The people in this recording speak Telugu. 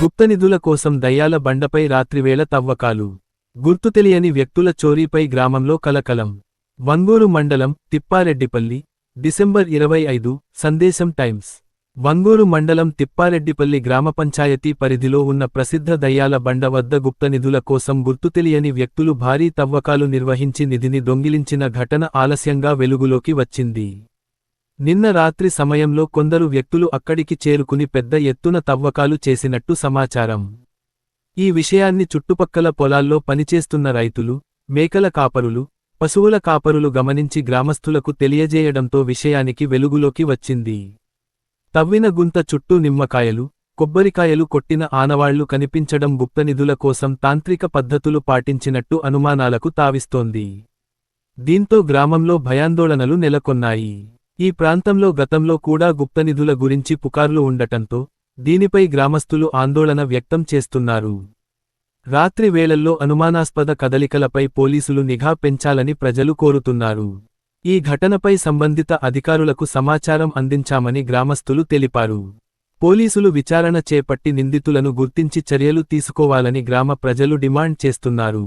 గుప్తనిధుల కోసం దయ్యాల బండపై రాత్రివేళ తవ్వకాలు. గుర్తు తెలియని వ్యక్తుల చోరీపై గ్రామంలో కలకలం. వంగూరు మండలం తిప్పారెడ్డిపల్లి డిసెంబర్ ఇరవై ఐదు సందేశం టైమ్స్. వంగూరు మండలం తిప్పారెడ్డిపల్లి గ్రామ పంచాయతీ పరిధిలో ఉన్న ప్రసిద్ధ దయ్యాల బండ వద్ద గుప్తనిధుల కోసం గుర్తు తెలియని వ్యక్తులు భారీ తవ్వకాలు నిర్వహించి నిధిని దొంగిలించిన ఘటన ఆలస్యంగా వెలుగులోకి వచ్చింది. నిన్న రాత్రి సమయంలో కొందరు వ్యక్తులు అక్కడికి చేరుకుని పెద్ద ఎత్తున తవ్వకాలు చేసినట్టు సమాచారం. ఈ విషయాన్ని చుట్టుపక్కల పొలాల్లో పనిచేస్తున్న రైతులు మేకల కాపరులు పశువుల కాపరులు గమనించి గ్రామస్థులకు తెలియజేయడంతో విషయానికి వెలుగులోకి వచ్చింది. తవ్విన గుంత చుట్టూ నిమ్మకాయలు కొబ్బరికాయలు కొట్టిన ఆనవాళ్ళు కనిపించడం గుప్తనిధుల కోసం తాంత్రిక పద్ధతులు పాటించినట్టు అనుమానాలకు తావిస్తోంది. దీంతో గ్రామంలో భయాందోళనలు నెలకొన్నాయి. ఈ ప్రాంతంలో గతంలో కూడా గుప్తనిధుల గురించి పుకార్లు ఉండటంతో దీనిపై గ్రామస్తులు ఆందోళన వ్యక్తం చేస్తున్నారు. రాత్రి వేళల్లో అనుమానాస్పద కదలికలపై పోలీసులు నిఘా పెంచాలని ప్రజలు కోరుతున్నారు. ఈ ఘటనపై సంబంధిత అధికారులకు సమాచారం అందించామని గ్రామస్తులు తెలిపారు. పోలీసులు విచారణ చేపట్టి నిందితులను గుర్తించి చర్యలు తీసుకోవాలని గ్రామ ప్రజలు డిమాండ్ చేస్తున్నారు.